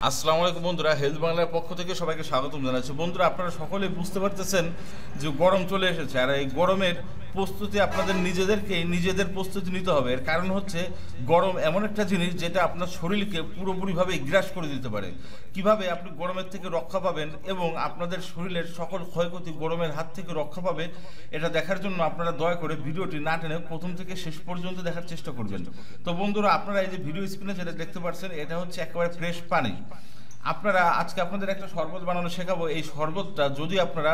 আসসালামু আলাইকুম বন্ধুরা হেলথ বাংলার পক্ষ থেকে সবাইকে স্বাগতম জানাচ্ছি। বন্ধুরা, আপনারা সকলে বুঝতে পারতেছেন যে গরম চলে এসেছে, আর এই গরমের প্রস্তুতি আপনাদের নিজেদেরকে, নিজেদের প্রস্তুতি নিতে হবে। এর কারণ হচ্ছে গরম এমন একটা জিনিস যেটা আপনার শরীরকে পুরোপুরিভাবে গ্রাস করে দিতে পারে। কীভাবে আপনি গরমের থেকে রক্ষা পাবেন এবং আপনাদের শরীরের সকল ক্ষয়ক্ষতি গরমের হাত থেকে রক্ষা পাবে, এটা দেখার জন্য আপনারা দয়া করে ভিডিওটি না টেনে প্রথম থেকে শেষ পর্যন্ত দেখার চেষ্টা করবেন। তো বন্ধুরা, আপনারা এই যে ভিডিও স্ক্রিনে যেটা দেখতে পাচ্ছেন, এটা হচ্ছে একেবারে ফ্রেশ পানি। আপনারা আজকে আপনাদের একটা শরবত বানানো শেখাবো। এই শরবতটা যদি আপনারা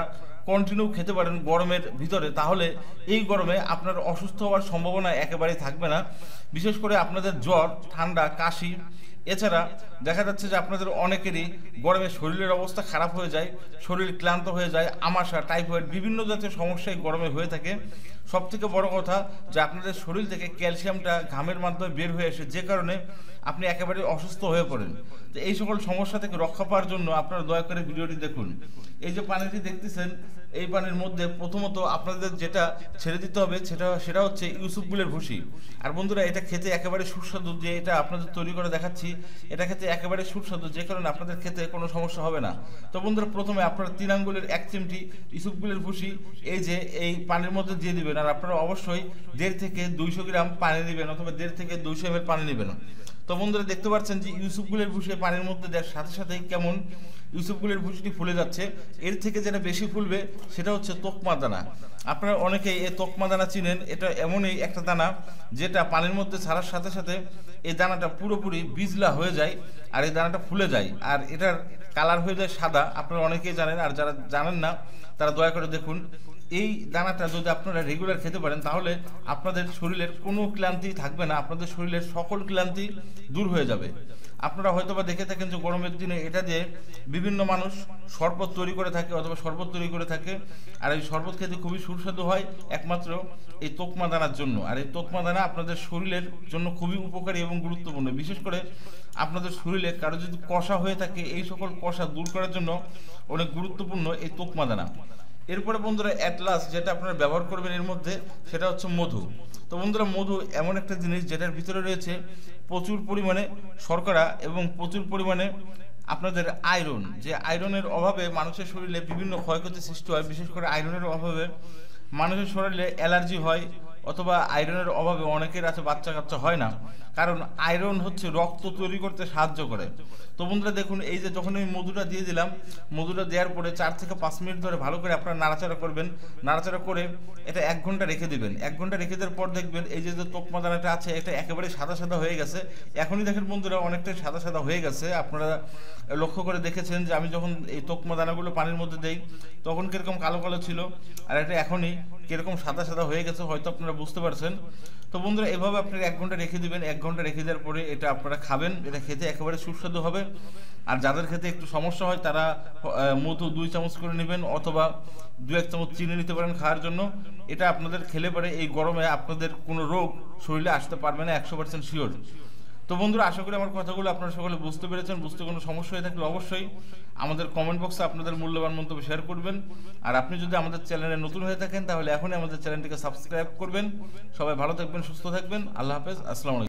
কন্টিনিউ খেতে পারেন গরমের ভিতরে, তাহলে এই গরমে আপনার অসুস্থ হওয়ার সম্ভাবনা একেবারেই থাকবে না। বিশেষ করে আপনাদের জ্বর, ঠান্ডা, কাশি এছাড়া দেখা যাচ্ছে যে আপনাদের অনেকেরই গরমে শরীরের অবস্থা খারাপ হয়ে যায়, শরীর ক্লান্ত হয়ে যায়, আমাশা, টাইফয়েড বিভিন্ন জাতীয় সমস্যায় গরমে হয়ে থাকে। সব থেকে বড় কথা যে আপনাদের শরীর থেকে ক্যালসিয়ামটা ঘামের মাধ্যমে বের হয়ে আসে, যে কারণে আপনি একেবারে অসুস্থ হয়ে পড়েন। তো এই সকল সমস্যা থেকে রক্ষা পাওয়ার জন্য আপনারা দয়া করে ভিডিওটি দেখুন। এই যে পানিটি দেখতেছেন, এই পানির মধ্যে প্রথমত আপনাদের যেটা ছেড়ে দিতে হবে সেটা সেটা হচ্ছে ইউসুফগুলের ভুসি। আর বন্ধুরা, এটা খেতে একেবারে সুস্বাদু যে এটা আপনাদের তৈরি করে দেখাচ্ছি। এটা ক্ষেত্রে একেবারে সুস্বাদু, যে কারণে আপনাদের ক্ষেত্রে কোনো সমস্যা হবে না। তো বন্ধুরা, প্রথমে আপনারা তিন আঙ্গুলের এক চিমটি ইসুপগুলের ভুসি, এই যে, এই পানির মধ্যে দিয়ে দিবেন। আর আপনারা অবশ্যই দেড় থেকে দুইশো গ্রাম পানি নেবেন অথবা দেড় থেকে দুইশো এম পানি নেবেন তো বন্ধুরা দেখতে পাচ্ছেন যে ইউসুফগুলের ভুসি পানির মধ্যে দেওয়ার সাথে সাথেই কেমন ইউসুফগুলের ভুসিটি ফুলে যাচ্ছে। এর থেকে যেটা বেশি ফুলবে সেটা হচ্ছে তোকমা দানা। আপনারা অনেকেই এই তোকমা দানা চিনেন, এটা এমনই একটা দানা যেটা পানির মধ্যে ছাড়ার সাথে সাথে এই দানাটা পুরোপুরি বিজলা হয়ে যায় আর এই দানাটা ফুলে যায়। আর এটার কালার হয়ে যায় সাদা, আপনারা অনেকেই জানেন, আর যারা জানেন না, তারা দয়া করে দেখুন। এই দানাটা যদি আপনারা রেগুলার খেতে পারেন, তাহলে আপনাদের শরীরের কোনো ক্লান্তি থাকবে না, আপনাদের শরীরের সকল ক্লান্তি দূর হয়ে যাবে। আপনারা হয়তো বা দেখে থাকেন যে গরমের দিনে এটা দিয়ে বিভিন্ন মানুষ শরবত তৈরি করে থাকে, অথবা শরবত তৈরি করে থাকে, আর এই শরবত খেতে খুবই সুস্বাদু হয়, একমাত্র এই তোকমা দানার জন্য। আর এই তোকমা দানা আপনাদের শরীরের জন্য খুবই উপকারী এবং গুরুত্বপূর্ণ। বিশেষ করে আপনাদের শরীরে কারও যদি কষা হয়ে থাকে, এই সকল কষা দূর করার জন্য অনেক গুরুত্বপূর্ণ এই তোকমা দানা। এরপরে বন্ধুরা অ্যাটলাস যেটা আপনারা ব্যবহার করবেন এর মধ্যে, সেটা হচ্ছে মধু। তো বন্ধুরা, মধু এমন একটা জিনিস যেটার ভিতরে রয়েছে প্রচুর পরিমাণে শর্করা এবং প্রচুর পরিমাণে আপনাদের আয়রন যে আয়রনের অভাবে মানুষের শরীরে বিভিন্ন ক্ষয়ক্ষতি সৃষ্টি হয়, বিশেষ করে আয়রনের অভাবে মানুষের শরীরে অ্যালার্জি হয় অথবা আয়রনের অভাবে অনেকের আছে বাচ্চা কাচ্চা হয় না। কারণ আয়রন হচ্ছে রক্ত তৈরি করতে সাহায্য করে। তো বন্ধুরা দেখুন, এই যে যখন আমি মধুটা দিয়ে দিলাম, মধুটা দেওয়ার পরে চার থেকে পাঁচ মিনিট ধরে ভালো করে আপনারা নাড়াচাড়া করবেন। নাড়াচাড়া করে এটা এক ঘণ্টা রেখে দিবেন। এক ঘণ্টা রেখে দেওয়ার পর দেখবেন এই যে যে তোকমা দানাটা আছে, এটা একেবারে সাদা সাদা হয়ে গেছে। এখনই দেখেন বন্ধুরা, অনেকটাই সাদা সাদা হয়ে গেছে। আপনারা লক্ষ্য করে দেখেছেন যে আমি যখন এই তোকমা দানাগুলো পানির মধ্যে দেই, তখন কীরকম কালো কালো ছিল। আর এটা এখনই কীরকম সাদা সাদা হয়ে গেছে। হয়তো আপনারা বুঝতে পারছেন? তো বন্ধুরা, এভাবে আপনারা এক ঘণ্টা রেখে দিবেন, এক ঘণ্টা রেখে দেওয়ার পরে এটা আপনারা খাবেন, এটা খেতে একেবারে সুস্বাদু হবে। আর যাদের খেতে একটু সমস্যা হয়, তারা মধু দুই চামচ করে নেবেন অথবা দু এক চামচ চিনি নিতে পারেন খাওয়ার জন্য। এটা আপনাদের খেলে পারে এই গরমে আপনাদের কোনো রোগ শরীরে আসতে পারবে না, একশো পার্সেন্ট শিওর। তো বন্ধুরা, আশা করি আমার কথাগুলো আপনারা সকলে বুঝতে পেরেছেন। বুঝতে কোনো সমস্যা হয়ে থাকলে অবশ্যই আমাদের কমেন্ট বক্সে আপনাদের মূল্যবান মন্তব্য শেয়ার করবেন। আর আপনি যদি আমাদের চ্যানেলে নতুন হয়ে থাকেন, তাহলে এখনই আমাদের চ্যানেলটিকে সাবস্ক্রাইব করবেন। সবাই ভালো থাকবেন, সুস্থ থাকবেন। আল্লাহ হাফেজ, আসসালামু